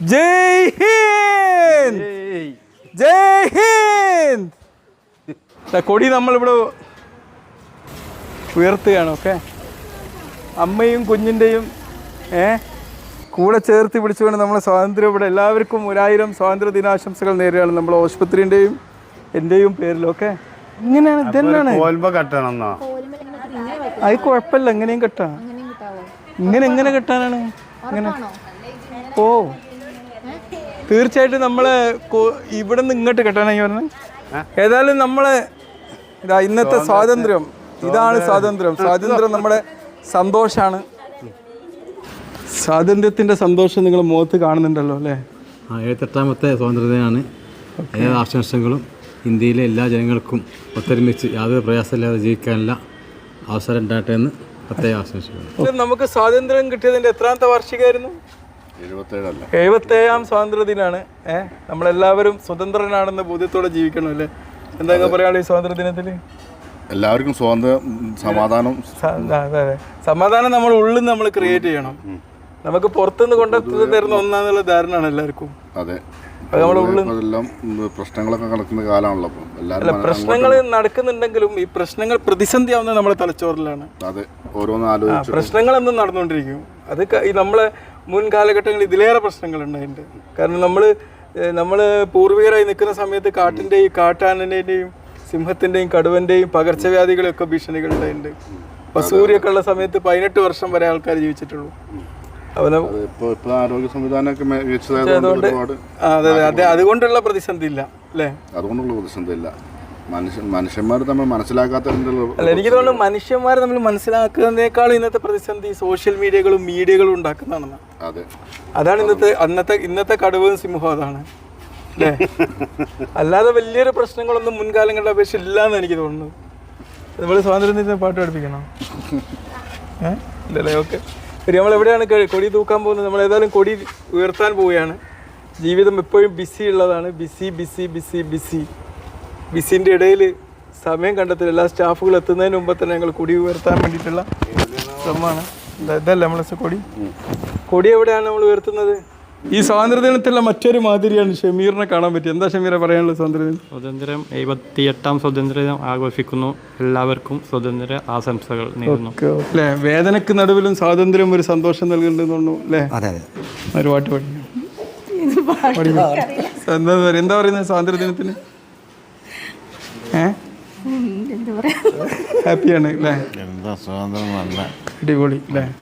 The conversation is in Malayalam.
ജയ് ഹിന്ദ്! ജയ് ഹിന്ദ്! കൊടി നമ്മളിവിടെ ഉയർത്തുകയാണ് ഓക്കെ? അമ്മയും കുഞ്ഞിന്റെയും ഏ? കൂടെ ചേർത്ത് പിടിച്ചുകൊണ്ട് നമ്മൾ സ്വാതന്ത്ര്യം ഇവിടെ എല്ലാവർക്കും ഒരായിരം സ്വാതന്ത്ര്യ ദിനാശംസകൾ നേരെയാണ് നമ്മൾ ആശുപത്രിന്റെയും എന്റെയും പേരിൽ ഓക്കെ? ഇങ്ങനെയാണ് ഇതന്നെയാണ്. അത് കുഴപ്പമില്ല എങ്ങനെയും കെട്ടാം. ഇങ്ങനെ എങ്ങനെ കെട്ടാനാണ്? ഇങ്ങനെ. ഓ. തീർച്ചയായിട്ടും നമ്മളെ ഇവിടെ നിന്ന് ഇങ്ങോട്ട് കെട്ടാനായി പറഞ്ഞു? ഏതായാലും നമ്മളെ ഇതാ ഇന്നത്തെ സ്വാതന്ത്ര്യം. ഇതാണ് സ്വാതന്ത്ര്യം. സ്വാതന്ത്ര്യം നമ്മുടെ സന്തോഷാണ്. സ്വാതന്ത്ര്യത്തിന്റെ സന്തോഷം നിങ്ങൾ മുഖത്ത് കാണുന്നുണ്ടല്ലോ അല്ലേ? ആ എഴുപത്തെട്ടാമത്തെ സ്വാതന്ത്ര്യദിനമാണ് എല്ലാ ആശംസങ്ങളും ഇന്ത്യയിലെ എല്ലാ ജനങ്ങൾക്കും ഒത്തൊരുമിച്ച് യാതൊരു പ്രയാസമില്ലാതെ ജീവിക്കാനുള്ള അവസരം ഉണ്ടാകട്ടെ എന്ന് പ്രത്യേകം ആശംസിക്കുന്നു നമുക്ക് സ്വാതന്ത്ര്യം കിട്ടിയതിന്റെ എത്രാമത്തെ വാർഷികമായിരുന്നു? എഴുപത്തേഴാം സ്വാതന്ത്ര്യ ദിനാണ് ഏഹ് നമ്മളെല്ലാവരും സ്വതന്ത്രനാണെന്ന ബോധ്യത്തോടെ ജീവിക്കണം അല്ലേ? എന്താ പറയാനുള്ള ഈ സ്വാതന്ത്ര്യ ദിനത്തിൽ എല്ലാവർക്കും സ്വാതന്ത്ര്യം സമാധാനം സമാധാനം നമ്മൾ ഉള്ളിൽ നമ്മൾ ക്രിയേറ്റ് ചെയ്യണം. നമുക്ക് പുറത്തുനിന്ന് കൊണ്ടെത്തുന്ന തരുന്ന ഒന്നാന്നുള്ള ധാരണയാണ് എല്ലാവർക്കും. അതെ. പ്രശ്നങ്ങളൊക്കെ നടക്കുന്ന കാലമാണല്ലോ അപ്പം അല്ല പ്രശ്നങ്ങൾ നടക്കുന്നുണ്ടെങ്കിലും ഈ പ്രശ്നങ്ങൾ പ്രതിസന്ധി ആവുന്നത് നമ്മുടെ തലച്ചോറിലാണ്. അതെ ഓരോന്ന് പ്രശ്നങ്ങൾ എന്നും നടന്നുകൊണ്ടിരിക്കും. അത് നമ്മളെ മുൻ കാലഘട്ടങ്ങളിൽ ഇതിലേറെ പ്രശ്നങ്ങൾ ഉണ്ടായിട്ടുണ്ട്. കാരണം നമ്മൾ നമ്മൾ പൂർവികരായി നിൽക്കുന്ന സമയത്ത് കാട്ടിന്റെയും കാട്ടാനന്റെയും സിംഹത്തിന്റെയും കടുവന്റെയും പകർച്ചവ്യാധികളൊക്കെ ഭീഷണികൾ ഉണ്ടായിട്ടുണ്ട്. സൂര്യൊക്കെ ഉള്ള സമയത്ത് പതിനെട്ട് വർഷം വരെ ആൾക്കാർ ജീവിച്ചിട്ടുള്ളൂ. അപ്പോൾ നം- അത് ഇപ്പൊ ഇപ്പൊ ആരോഗ്യ സംവിധാനമൊക്കെ മികച്ചതായതുകൊണ്ട് ഒരുപാട് അതുകൊണ്ടുള്ള പ്രതിസന്ധി ഇല്ല അല്ലേ? അതുകൊണ്ടുള്ള പ്രതിസന്ധി ഇല്ല മനുഷ്യൻ മനുഷ്യന്മാർ തമ്മിൽ മനസ്സിലാക്കാത്തതിന്റെ അല്ല എനിക്ക് തോന്നുന്നു മനുഷ്യന്മാർ നമ്മൾ മനസ്സിലാക്കുന്നതിനേക്കാൾ ഇന്നത്തെ പ്രതിസന്ധി സോഷ്യൽ മീഡിയകളും മീഡിയകളും ഉണ്ടാക്കുന്നതാണെന്ന് അതെ. അതാണ് ഇന്നത്തെ അന്നത്തെ ഇന്നത്തെ കടുവും സിംഹവും അതാണ് അല്ലേ? അല്ലാതെ വലിയൊരു പ്രശ്നങ്ങളൊന്നും മുൻകാലങ്ങളുടെ അപേക്ഷ ഇല്ല എന്ന് എനിക്ക് തോന്നുന്നു. അതുപോലെ സ്വാതന്ത്ര്യത്തിന് പാട്ട് പഠിപ്പിക്കണോ? ഏ? ഇല്ലല്ലേ? ഓക്കെ. നമ്മൾ എവിടെയാണ് കൊടി തൂക്കാൻ പോകുന്നത്? നമ്മൾ ഏതായാലും കൊടി ഉയർത്താൻ പോവുകയാണ്. ജീവിതം എപ്പോഴും ബിസി ഉള്ളതാണ്. ബിസി ബിസി ബിസി ബിസി ബിസിന്റെ ഇടയിൽ സമയം കണ്ടെത്തില്ല എല്ലാ സ്റ്റാഫുകൾ എത്തുന്നതിന് മുമ്പ് തന്നെ ഞങ്ങൾ കൊടി ഉയർത്താൻ വേണ്ടിയിട്ടുള്ള ശ്രമമാണ്. ഇതല്ലേ നമ്മളെ കൊടി? കൊടി എവിടെയാണ് നമ്മൾ ഉയർത്തുന്നത്? ഈ സ്വാതന്ത്ര്യദിനത്തിലുള്ള മറ്റൊരു മാതിരിയാണ് ഷമീറിനെ കാണാൻ പറ്റിയത്. എന്താ ഷമീറെ പറയാനുള്ളത് സ്വാതന്ത്ര്യദിനം? സ്വാതന്ത്ര്യം എഴുപത്തിയെട്ടാം സ്വാതന്ത്ര്യം ആഘോഷിക്കുന്നു. എല്ലാവർക്കും സ്വാതന്ത്ര്യ ആശംസകൾ നേരുന്നു. അല്ലേ വേദനക്ക് നടുവിലും സ്വാതന്ത്ര്യം ഒരു സന്തോഷം നൽകുന്നുണ്ടെന്ന് തോന്നുന്നു അല്ലേ? അതെ അതെ. ഒരു പാട്ട് പഠിക്കുന്നു എന്താ പറയുക എന്താ പറയുന്നത് സ്വാതന്ത്ര്യദിനത്തിന്? ഏ? ഹാപ്പിയാണ് അല്ലേ? എന്താ സ്വാതന്ത്ര്യം? നല്ല അടിപൊളി അല്ലേ?